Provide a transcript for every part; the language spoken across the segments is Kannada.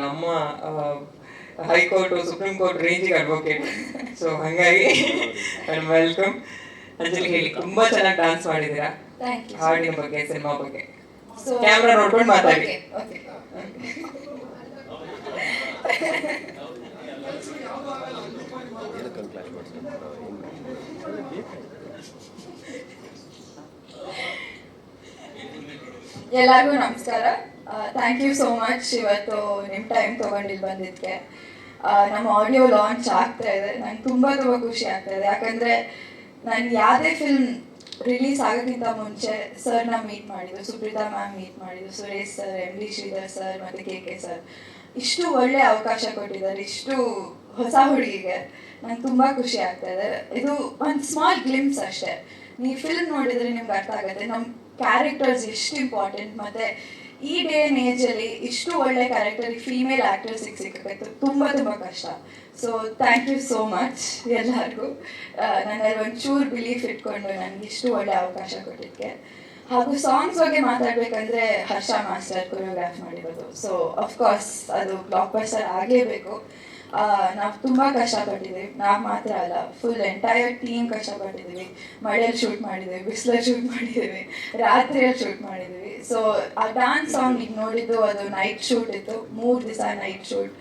ನಮ್ಮ ಹೈಕೋರ್ಟ್ ಸುಪ್ರೀಂ ಕೋರ್ಟ್ ರೇಂಜಿಗೆ ಅಡ್ವೊಕೇಟ್ ಸೊ ಹಂಗಾಗಿ ವೆಲ್ಕಮ್ ಅಂಜಲಿ ಹೇಳಿ ತುಂಬಾ ಚೆನ್ನಾಗಿ ಡಾನ್ಸ್ ಮಾಡಿದ್ದೀರಾ? ಯು ಹಾಡಿನ ಬಗ್ಗೆ ಸಿನಿಮಾ ಬಗ್ಗೆ. ಸೊ ಕ್ಯಾಮ್ರಾ ನೋಡ್ಕೊಂಡು ಮಾತಾಡಿ. ಎಲ್ಲರಿಗೂ ನಮಸ್ಕಾರ. ಥ್ಯಾಂಕ್ ಯು ಸೋ ಮಚ್ ಇವತ್ತು ನಿಮ್ಮ ಟೈಮ್ ತೊಗೊಂಡು ಇಲ್ಲಿ ಬಂದಿದ್ದಕ್ಕೆ ನಮ್ಮ ಆಡಿಯೋ ಲಾಂಚ್ ಆಗ್ತಾ ಇದೆ. ನಂಗೆ ತುಂಬ ತುಂಬ ಖುಷಿ ಆಗ್ತಾ ಇದೆ. ಯಾಕಂದರೆ ನಾನು ಯಾವುದೇ ಫಿಲ್ಮ್ ರಿಲೀಸ್ ಆಗೋಕ್ಕಿಂತ ಮುಂಚೆ ಸರ್ ನಾ ಮೀಟ್ ಮಾಡಿದ್ದು ಸುಪ್ರೀತಾ ಮ್ಯಾಮ್ ಮೀಟ್ ಮಾಡಿದ್ದು Suresh sir M D Shridhar sir ಮತ್ತು ಕೆ ಕೆ ಸರ್ ಇಷ್ಟು ಒಳ್ಳೆ ಅವಕಾಶ ಕೊಟ್ಟಿದ್ದಾರೆ. ಇಷ್ಟು ಹೊಸ ಹುಡುಗಿಗೆ ನಂಗೆ ತುಂಬ ಖುಷಿ ಆಗ್ತಾ ಇದೆ. ಇದು ಒಂದು ಸ್ಮಾಲ್ ಗ್ಲಿಮ್ಸ್ ಅಷ್ಟೇ. ನೀವು ಫಿಲ್ಮ್ ನೋಡಿದ್ರೆ ನಿಮ್ಗೆ ಅರ್ಥ ಆಗುತ್ತೆ. ನಮ್ಮ ಕ್ಯಾರೆಕ್ಟರ್ಸ್ ಎಷ್ಟು ಇಂಪಾರ್ಟೆಂಟ್ ಮತ್ತು ಈ ಡೇ ಏಜ್ ಅಲ್ಲಿ ಇಷ್ಟು ಒಳ್ಳೆ ಕ್ಯಾರೆಕ್ಟರ್ ಫೀಮೇಲ್ ಆ್ಯಕ್ಟರ್ಸಿಗೆ ಸಿಕ್ಕಬೇಕು ತುಂಬಾ ತುಂಬಾ ಕಷ್ಟ. So thank you so much ಎಲ್ಲರಿಗೂ. ನನ್ನಲ್ಲಿ ಒಂಚೂರು ಬಿಲೀಫ್ ಇಟ್ಕೊಂಡು ನನಗೆ ಇಷ್ಟು ಒಳ್ಳೆ ಅವಕಾಶ ಕೊಟ್ಟಿದ್ದಕ್ಕೆ. ಹಾಗೂ ಸಾಂಗ್ಸ್ ಬಗ್ಗೆ ಮಾತಾಡ್ಬೇಕಂದ್ರೆ ಹರ್ಷ ಮಾಸ್ಟರ್ ಕೊರಿಯೋಗ್ರಾಫ್ ಮಾಡಿರೋದು. ಸೊ ಅಫ್ಕೋರ್ಸ್ ಅದು ಬ್ಲಾಕ್ ಬಸ್ಟರ್ ಆಗಲೇಬೇಕು. ನಾವು ತುಂಬಾ ಕಷ್ಟಪಟ್ಟಿದ್ದೀವಿ ನಾವು ಮಾತ್ರ ಅಲ್ಲ ಫುಲ್ ಎಂಟೈರ್ ಟೀಮ್ ಕಷ್ಟಪಟ್ಟಿದ್ದೀವಿ ಮಳೆಯಲ್ಲಿ ಶೂಟ್ ಮಾಡಿದ್ದೀವಿ ಬಿಸಿಲಲ್ಲಿ ಶೂಟ್ ಮಾಡಿದ್ದೀವಿ ರಾತ್ರಿಯಲ್ಲಿ ಶೂಟ್ ಮಾಡಿದ್ದೀವಿ ಸೊ ಆ ಡಾನ್ಸ್ ಸಾಂಗ್ ಈಗ ನೋಡಿದ್ದು ಅದು ನೈಟ್ ಶೂಟ್ ಇತ್ತು. ಮೂರು ದಿವಸ ನೈಟ್ ಶೂಟ್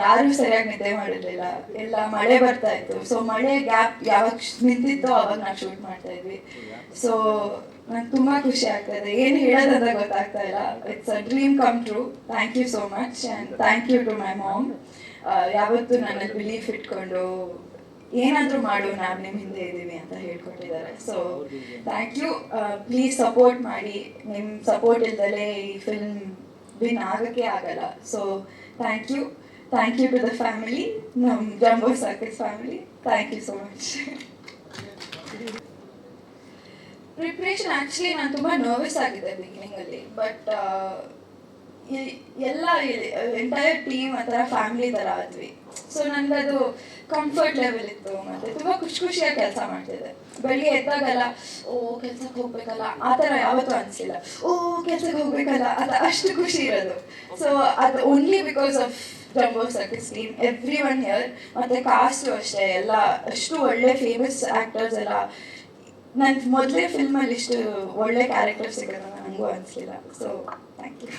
ಯಾರು ಸರಿಯಾಗಿ ನಿದ್ದೆ ಮಾಡಿರಲಿಲ್ಲ. ಎಲ್ಲ ಮಳೆ ಬರ್ತಾ ಇತ್ತು. ಸೊ ಮಳೆ ಗ್ಯಾಪ್ ಯಾವಾಗ ನಿಂತಿತ್ತೋ ಅವಾಗ ನಾವು ಶೂಟ್ ಮಾಡ್ತಾ ಇದ್ವಿ. ಸೊ ನಂಗೆ ತುಂಬಾ ಖುಷಿ ಆಗ್ತಾ ಇದೆ. ಏನು ಹೇಳೋದಂತ ಗೊತ್ತಾಗ್ತಾ ಇಲ್ಲ. It's a dream come true thank you so much and thank you to my mom ಯಾವತ್ತೂ ನನ್ನಲ್ಲಿ ಬಿಲೀಫ್ ಇಟ್ಕೊಂಡು ಏನಾದ್ರೂ ಮಾಡು ನಾವು ನಿಮ್ಮ ಹಿಂದೆ ಇದ್ದೀನಿ ಅಂತ ಹೇಳ್ಕೊಟ್ಟಿದ್ದಾರೆ. So thank you please support ಮಾಡಿ. ನಿಮ್ಮ ಸಪೋರ್ಟ್ ಇಲ್ದಲೇ ಈ ಫಿಲ್ಮ್ ವಿನ್ ಆಗೋಕ್ಕೆ ಆಗಲ್ಲ. So thank you thank you to the family ನಮ್ಮ jumbo circus family thank you so much preparation actually ನಾನು ತುಂಬ ನರ್ವಸ್ ಆಗಿದೆ ಬಿಗಿನಿಂಗಲ್ಲಿ ಬಟ್ ಎಲ್ಲ ಎಂಟೈರ್ ಟೀಮ್ ಒಂಥರ ಫ್ಯಾಮಿಲಿ ಥರ ಆದ್ವಿ. ಸೊ ನನಗದು ಕಂಫರ್ಟ್ ಲೆವೆಲ್ ಇತ್ತು. ಮತ್ತೆ ತುಂಬ ಖುಷಿ ಖುಷಿಯಾಗಿ ಕೆಲಸ ಮಾಡ್ತಿದ್ದೆ. ಬೆಳಿಗ್ಗೆ ಎದ್ದಾಗಲ್ಲ, ಓ ಕೆಲ್ಸಕ್ಕೆ ಹೋಗ್ಬೇಕಲ್ಲ? ಆ ಥರ ಯಾವತ್ತೂ ಅನಿಸಿಲ್ಲ. ಓ ಕೆಲ್ಸಕ್ಕೆ ಹೋಗ್ಬೇಕಲ್ಲ? ಅಂತ ಅಷ್ಟು ಖುಷಿ ಇರೋದು. ಸೊ ಅದು only because of jumbo circus team every one year ಮತ್ತೆ ಕಾಸ್ಟು ಅಷ್ಟೇ, ಎಲ್ಲ ಅಷ್ಟು ಒಳ್ಳೆ ಫೇಮಸ್ ಆ್ಯಕ್ಟರ್ಸ್ ಎಲ್ಲ. ನನ್ನ ಮೊದಲೇ ಫಿಲ್ಮಲ್ಲಿ ಇಷ್ಟು ಒಳ್ಳೆ ಕ್ಯಾರೆಕ್ಟರ್ ಸಿಗೋದು ನನಗೂ ಅನಿಸ್ಲಿಲ್ಲ ಸೊ ಥ್ಯಾಂಕ್ ಯು